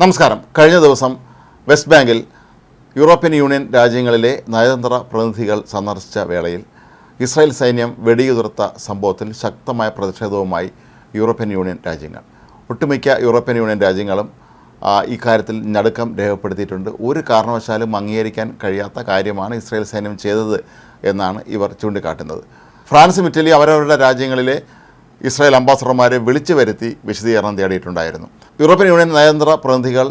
നമസ്കാരം. കഴിഞ്ഞ ദിവസം വെസ്റ്റ് ബാങ്കിൽ യൂറോപ്യൻ യൂണിയൻ രാജ്യങ്ങളിലെ നയതന്ത്ര പ്രതിനിധികൾ സന്ദർശിച്ച വേളയിൽ ഇസ്രായേൽ സൈന്യം വെടിയുതിർത്ത സംഭവത്തിൽ ശക്തമായ പ്രതിഷേധവുമായി യൂറോപ്യൻ യൂണിയൻ രാജ്യങ്ങൾ. ഒട്ടുമിക്ക യൂറോപ്യൻ യൂണിയൻ രാജ്യങ്ങളും ഇക്കാര്യത്തിൽ ഞടുക്കം രേഖപ്പെടുത്തിയിട്ടുണ്ട്. ഒരു കാരണവശാലും അംഗീകരിക്കാൻ കഴിയാത്ത കാര്യമാണ് ഇസ്രായേൽ സൈന്യം ചെയ്തത് എന്നാണ് ഇവർ ചൂണ്ടിക്കാട്ടുന്നത്. ഫ്രാൻസും ഇറ്റലിയും അവരവരുടെ രാജ്യങ്ങളിലെ ഇസ്രായേൽ അംബാസഡർമാരെ വിളിച്ചു വരുത്തി വിശദീകരണം തേടിയിട്ടുണ്ടായിരുന്നു. യൂറോപ്യൻ യൂണിയൻ നയതന്ത്ര പ്രതിനിധികൾ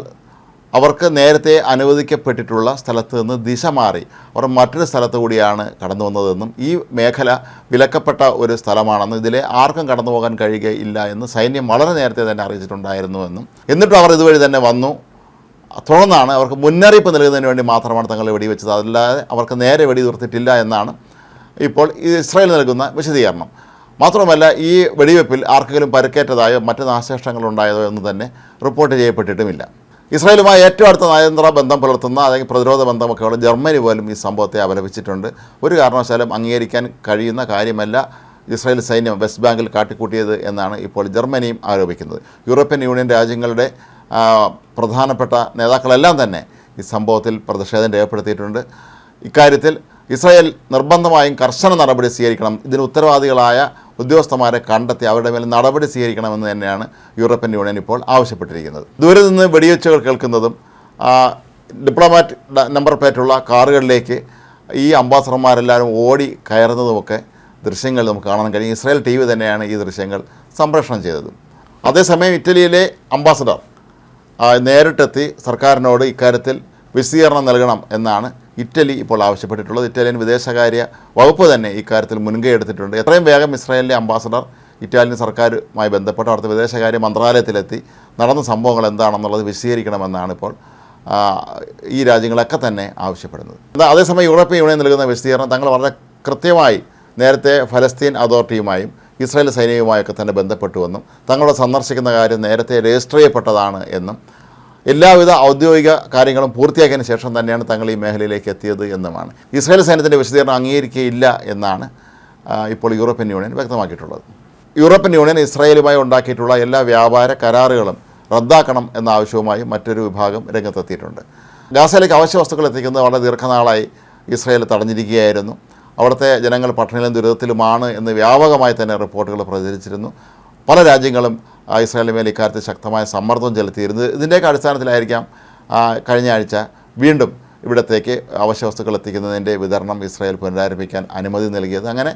അവർക്ക് നേരത്തെ അനുവദിക്കപ്പെട്ടിട്ടുള്ള സ്ഥലത്ത് നിന്ന് ദിശ മാറി. അവർ മറ്റൊരു സ്ഥലത്ത് കൂടിയാണ് കടന്നു വന്നതെന്നും ഈ മേഖല വിലക്കപ്പെട്ട ഒരു സ്ഥലമാണെന്നും ഇതിലെ ആർക്കും കടന്നു പോകാൻ കഴിയുകയില്ല എന്ന് സൈന്യം വളരെ നേരത്തെ തന്നെ അറിയിച്ചിട്ടുണ്ടായിരുന്നുവെന്നും. എന്നിട്ടും അവർ ഇതുവഴി തന്നെ വന്നു. തുടർന്നാണ് അവർക്ക് മുന്നറിയിപ്പ് നൽകുന്നതിന് വേണ്ടി മാത്രമാണ് തങ്ങൾ വെടിവെച്ചത്. അതല്ലാതെ അവർക്ക് നേരെ വെടി തീർത്തിട്ടില്ല എന്നാണ് ഇപ്പോൾ ഇസ്രായേൽ നൽകുന്ന വിശദീകരണം. മാത്രമല്ല ഈ വെടിവെപ്പിൽ ആർക്കെങ്കിലും പരിക്കേറ്റതായോ മറ്റ് നാശനഷ്ടങ്ങളുണ്ടായതോ എന്ന് തന്നെ റിപ്പോർട്ട് ചെയ്യപ്പെട്ടിട്ടുമില്ല. ഇസ്രായേലുമായി ഏറ്റവും അടുത്ത നയതന്ത്ര ബന്ധം പുലർത്തുന്ന അല്ലെങ്കിൽ പ്രതിരോധ ബന്ധമൊക്കെ ഉള്ള ജർമ്മനി പോലും ഈ സംഭവത്തെ അപലപിച്ചിട്ടുണ്ട്. ഒരു കാരണവശാലും അംഗീകരിക്കാൻ കഴിയുന്ന കാര്യമല്ല ഇസ്രായേൽ സൈന്യം വെസ്റ്റ് ബാങ്കിൽ കാട്ടിക്കൂട്ടിയത് എന്നാണ് ഇപ്പോൾ ജർമ്മനിയും ആരോപിക്കുന്നത്. യൂറോപ്യൻ യൂണിയൻ രാജ്യങ്ങളുടെ പ്രധാനപ്പെട്ട നേതാക്കളെല്ലാം തന്നെ ഈ സംഭവത്തിൽ പ്രതിഷേധം രേഖപ്പെടുത്തിയിട്ടുണ്ട്. ഇക്കാര്യത്തിൽ ഇസ്രായേൽ നിർബന്ധമായും കർശന നടപടി സ്വീകരിക്കണം. ഇതിന് ഉത്തരവാദികളായ ഉദ്യോഗസ്ഥന്മാരെ കണ്ടെത്തി അവരുടെ മേൽ നടപടി സ്വീകരിക്കണമെന്ന് തന്നെയാണ് യൂറോപ്യൻ യൂണിയൻ ഇപ്പോൾ ആവശ്യപ്പെട്ടിരിക്കുന്നത്. ദൂരെ നിന്ന് വെടിവെച്ചുകൾ കേൾക്കുന്നതും ഡിപ്ലോമാറ്റ് നമ്പർ പ്ലേറ്റുള്ള കാറുകളിലേക്ക് ഈ അംബാസഡർമാരെല്ലാവരും ഓടി കയറുന്നതുമൊക്കെ ദൃശ്യങ്ങൾ നമുക്ക് കാണാൻ കഴിയും. ഇസ്രായേൽ ടി വി തന്നെയാണ് ഈ ദൃശ്യങ്ങൾ സംപ്രേഷണം ചെയ്തത്. അതേസമയം ഇറ്റലിയിലെ അംബാസഡർ നേരിട്ടെത്തി സർക്കാരിനോട് ഇക്കാര്യത്തിൽ വിശദീകരണം നൽകണം എന്നാണ് ഇറ്റലി ഇപ്പോൾ ആവശ്യപ്പെട്ടിട്ടുള്ളത്. ഇറ്റാലിയൻ വിദേശകാര്യ വകുപ്പ് തന്നെ ഇക്കാര്യത്തിൽ മുൻകൈ എടുത്തിട്ടുണ്ട്. എത്രയും വേഗം ഇസ്രായേലിലെ അംബാസഡർ ഇറ്റാലിയൻ സർക്കാരുമായി ബന്ധപ്പെട്ട് അവിടുത്തെ വിദേശകാര്യ മന്ത്രാലയത്തിലെത്തി നടന്ന സംഭവങ്ങൾ എന്താണെന്നുള്ളത് വിശദീകരിക്കണമെന്നാണ് ഇപ്പോൾ ഈ രാജ്യങ്ങളൊക്കെ തന്നെ ആവശ്യപ്പെടുന്നത്. എന്നാൽ അതേസമയം യൂറോപ്യൻ യൂണിയൻ നൽകുന്ന വിശദീകരണം തങ്ങൾ വളരെ കൃത്യമായി നേരത്തെ ഫലസ്തീൻ അതോറിറ്റിയുമായും ഇസ്രായേൽ സൈന്യവുമായൊക്കെ തന്നെ ബന്ധപ്പെട്ടുവെന്നും തങ്ങളുടെ സന്ദർശിക്കുന്ന കാര്യം നേരത്തെ രജിസ്റ്റർ ചെയ്യപ്പെട്ടതാണ് എന്നും എല്ലാവിധ ഔദ്യോഗിക കാര്യങ്ങളും പൂർത്തിയാക്കിയതിന് ശേഷം തന്നെയാണ് തങ്ങൾ ഈ മേഖലയിലേക്ക് എത്തിയത് എന്നുമാണ്. ഇസ്രായേൽ സൈന്യത്തിന്റെ വിശദീകരണം അംഗീകരിക്കുകയില്ല എന്നാണ് ഇപ്പോൾ യൂറോപ്യൻ യൂണിയൻ വ്യക്തമാക്കിയിട്ടുള്ളത്. യൂറോപ്യൻ യൂണിയൻ ഇസ്രായേലുമായി ഉണ്ടാക്കിയിട്ടുള്ള എല്ലാ വ്യാപാര കരാറുകളും റദ്ദാക്കണം എന്ന ആവശ്യവുമായി മറ്റൊരു വിഭാഗം രംഗത്തെത്തിയിട്ടുണ്ട്. ഗാസയിലേക്ക് അവശ്യ വസ്തുക്കൾ എത്തിക്കുന്നത് വളരെ ദീർഘനാളായി ഇസ്രായേൽ തടഞ്ഞിരിക്കുകയായിരുന്നു. അവിടുത്തെ ജനങ്ങൾ പട്ടിണിയിലും ദുരിതത്തിലുമാണ് എന്ന് വ്യാപകമായി തന്നെ റിപ്പോർട്ടുകൾ പ്രചരിച്ചിരുന്നു. പല രാജ്യങ്ങളും ഇസ്രായേലിന് മേൽ ഇക്കാര്യത്തിൽ ശക്തമായ സമ്മർദ്ദം ചെലുത്തിയിരുന്നത്. ഇതിന്റെയൊക്കെ അടിസ്ഥാനത്തിലായിരിക്കാം കഴിഞ്ഞ ആഴ്ച വീണ്ടും ഇവിടത്തേക്ക് അവശ്യ വസ്തുക്കൾ എത്തിക്കുന്നതിന്റെ വിതരണം ഇസ്രായേൽ പുനരാരംഭിക്കാൻ അനുമതി നൽകിയത്. അങ്ങനെ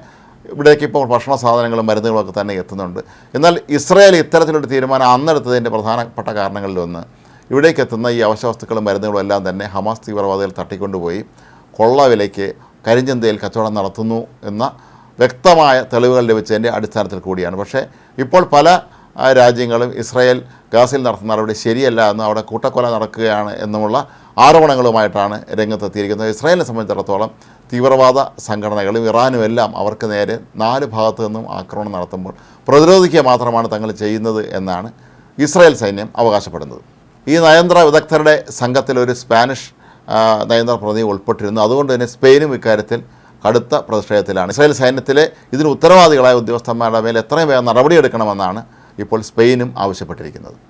ഇവിടേക്ക് ഇപ്പോൾ ഭക്ഷണ സാധനങ്ങളും മരുന്നുകളൊക്കെ തന്നെ എത്തുന്നുണ്ട്. എന്നാൽ ഇസ്രായേൽ ഇത്തരത്തിലൊരു തീരുമാനം അന്നെടുത്തതിന്റെ പ്രധാനപ്പെട്ട കാരണങ്ങളിലൊന്ന് ഇവിടേക്ക് എത്തുന്ന ഈ അവശ്യ വസ്തുക്കളും മരുന്നുകളും എല്ലാം തന്നെ ഹമാസ് തീവ്രവാദികൾ തട്ടിക്കൊണ്ടുപോയി കൊള്ള വിലയ്ക്ക് കരിഞ്ചന്തയിൽ കച്ചവടം നടത്തുന്നു എന്ന വ്യക്തമായ തെളിവുകൾ ലഭിച്ചതിന്റെ അടിസ്ഥാനത്തിൽ കൂടിയാണ്. പക്ഷേ ഇപ്പോൾ പല രാജ്യങ്ങളും ഇസ്രായേൽ ഗാസയിൽ നടത്തുന്ന നടപടി ശരിയല്ല എന്ന് അവിടെ കൂട്ടക്കൊല നടക്കുകയാണ് എന്നുമുള്ള ആരോപണങ്ങളുമായിട്ടാണ് രംഗത്തെത്തിയിരിക്കുന്നത്. ഇസ്രായേലിനെ സംബന്ധിച്ചിടത്തോളം തീവ്രവാദ സംഘടനകളും ഇറാനും എല്ലാം അവർക്ക് നേരെ നാല് ഭാഗത്തു നിന്നും ആക്രമണം നടത്തുമ്പോൾ പ്രതിരോധിക്കുക മാത്രമാണ് തങ്ങൾ ചെയ്യുന്നത് എന്നാണ് ഇസ്രായേൽ സൈന്യം അവകാശപ്പെടുന്നത്. ഈ നയന്ത്ര വിദഗ്ധരുടെ സംഘത്തിൽ ഒരു സ്പാനിഷ് നയന്ത്ര പ്രതിനിധി ഉൾപ്പെട്ടിരുന്നു. അതുകൊണ്ട് തന്നെ സ്പെയിനും ഇക്കാര്യത്തിൽ കടുത്ത പ്രതിഷേധത്തിലാണ്. ഇസ്രായേൽ സൈന്യത്തിലെ ഇതിന് ഉത്തരവാദികളായ ഉദ്യോഗസ്ഥന്മാരുടെ മേൽ എത്രയും വേഗം നടപടിയെടുക്കണമെന്നാണ് ഇപ്പോൾ സ്പെയിനും ആവശ്യപ്പെട്ടിരിക്കുന്നത്.